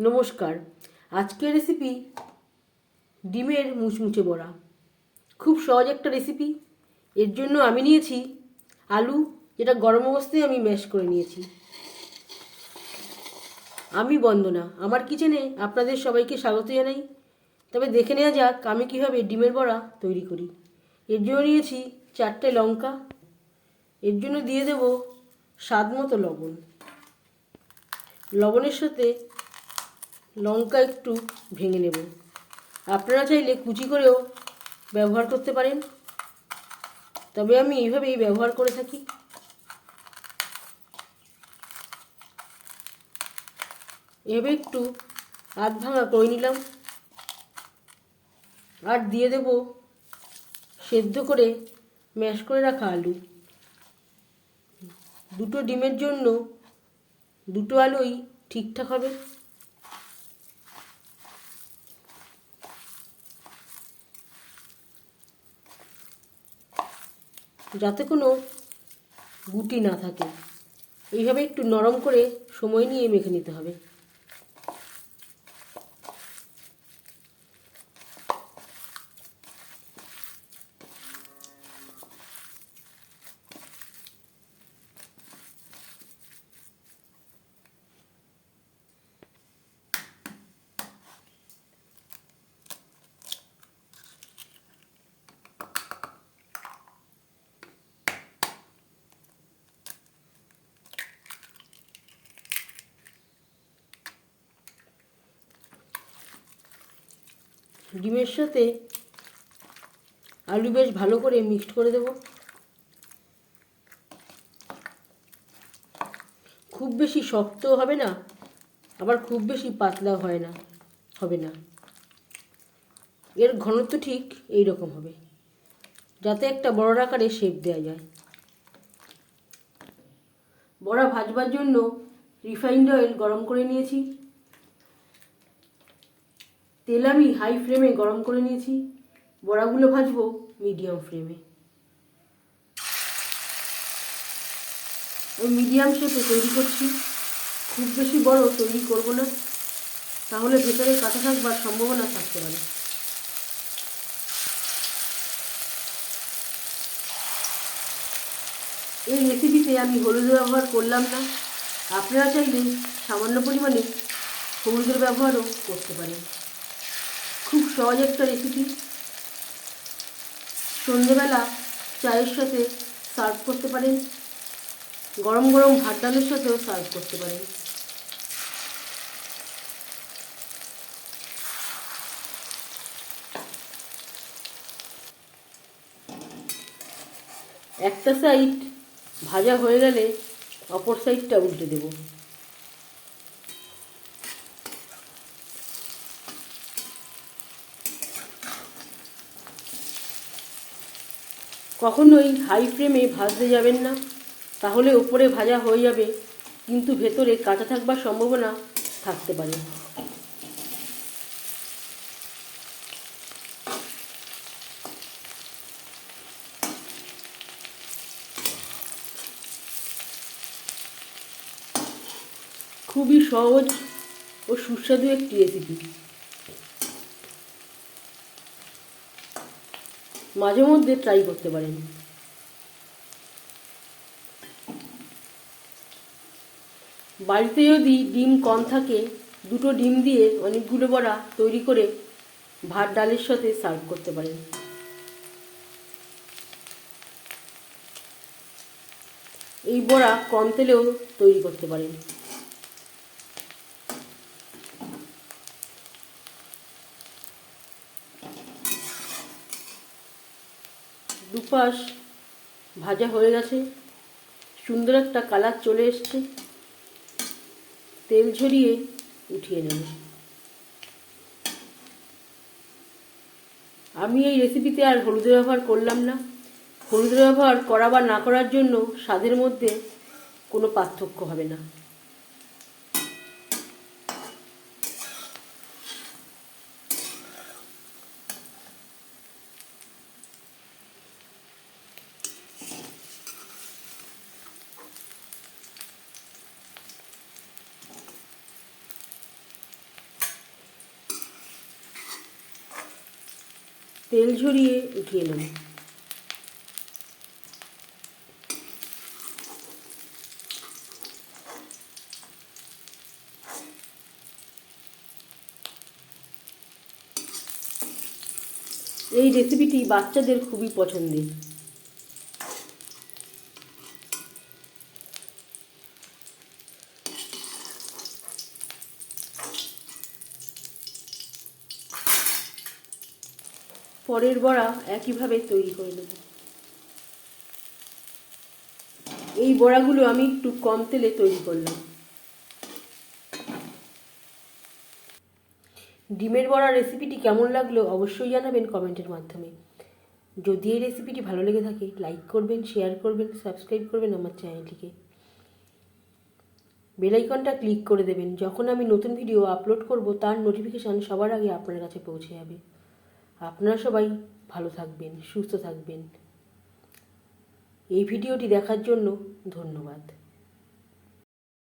নমস্কার। আজকের রেসিপি ডিমের মুচমুচে বড়া। খুব সহজ একটা রেসিপি এর জন্য আমি নিয়েছি আলু, যেটা গরম অবস্থায় আমি ম্যাশ করে নিয়েছি। আমি বন্দনা, আমার কিচেনে আপনাদের সবাইকে স্বাগত জানাই। তবে দেখে নেওয়া যাক আমি কীভাবে ডিমের বড়া তৈরি করি। এর জন্য নিয়েছি চারটে লঙ্কা। এর জন্য দিয়ে দেব স্বাদ মতো লবণ। লবণের সাথে লঙ্কা একটু ভেঙে নেব। আপনারা চাইলে কুচি করেও ব্যবহার করতে পারেন। তবে আমি এইভাবেই ব্যবহার করে থাকি। এভাবে একটু আধ ভাঙা করে নিলাম। আর দিয়ে দেব সেদ্ধ করে ম্যাশ করে রাখা আলু। দুটো ডিমের জন্য দুটো আলুই ঠিকঠাক হবে। যাতে কোনো গুটি না থাকে। এইভাবে একটু নরম করে সময় নিয়ে মেখে নিতে হবে। ডিমের সাথে আলু বেশ ভালো করে মিক্সড করে দেব। খুব বেশি শক্তও হবে না, আবার খুব বেশি পাতলাও হয় না, হবে না। এর ঘনত্ব ঠিক এই রকম হবে, যাতে একটা বড় আকারে শেপ দেওয়া যায়। বড়া ভাজবার জন্য রিফাইন্ড অয়েল গরম করে নিয়েছি। তেল আমি হাই ফ্লেমে গরম করে নিয়েছি। বড়াগুলো ভাজবো মিডিয়াম ফ্লেমে আমি মিডিয়াম শেপে তৈরি করছি। খুব বেশি বড় তৈরি করব না। তাহলে ভেতরে কাঁচা থাকবার সম্ভাবনা থাকতে পারে। এই রেসিপিতে আমি হলুদ ব্যবহার করলাম না। আপনারা চাইলে সামান্য পরিমাণে হলুদের ব্যবহারও করতে পারেন। সহজ একটা রেসিপি। সন্ধেবেলা চায়ের সাথে সার্ভ করতে পারেন। গরম গরম ভাত ডালের সাথেও সার্ভ করতে পারেন। একটা সাইড ভাজা হয়ে গেলে অপর সাইডটা উল্টে দেবো। কখনোই হাই ফ্লেমে ভাজতে যাবেন না। তাহলে উপরে ভাজা হয়ে যাবে, কিন্তু ভেতরে কাঁচা থাকবার সম্ভাবনা থাকতে পারে। খুবই সহজ ও সুস্বাদু একটি রেসিপি মাঝে মধ্যে ট্রাই করতে পারেন। বাড়িতে যদি ডিম কম থাকে, দুটো ডিম দিয়ে অনেকগুলো বড়া তৈরি করে ভাত ডালের সাথে সার্ভ করতে পারেন। এই বড়া কম তেলেও তৈরি করতে পারেন। দুপাশ ভাজা হয়ে গেছে। সুন্দর একটা কালার চলে এসছে। তেল ঝরিয়ে উঠিয়ে নেব। আমি এই রেসিপিতে আর হলুদের ব্যবহার করলাম না। হলুদের ব্যবহার করা বা না করার জন্য স্বাদের মধ্যে কোনো পার্থক্য হবে না। তেল ঝরিয়ে উঠিয়ে নেব। এই রেসিপিটি বাচ্চাদের খুবই পছন্দের। পরের বড়া একইভাবে তৈরি করে নেব। এই বড়াগুলো আমি একটু কম তেলে তৈরি করলাম। ডিমের বড়া রেসিপিটি কেমন লাগল অবশ্যই জানাবেন কমেন্টের মাধ্যমে। যদি এই রেসিপিটি ভালো লেগে থাকে, লাইক করবেন, শেয়ার করবেন, সাবস্ক্রাইব করবেন আমার চ্যানেলটিকে। বেলাইকনটা ক্লিক করে দেবেন, যখন আমি নতুন ভিডিও আপলোড করব, তার নোটিফিকেশান সবার আগে আপনার কাছে পৌঁছে যাবে। আপনারা সবাই ভালো থাকবেন সুস্থ থাকবেন। এই ভিডিওটি দেখার জন্য ধন্যবাদ।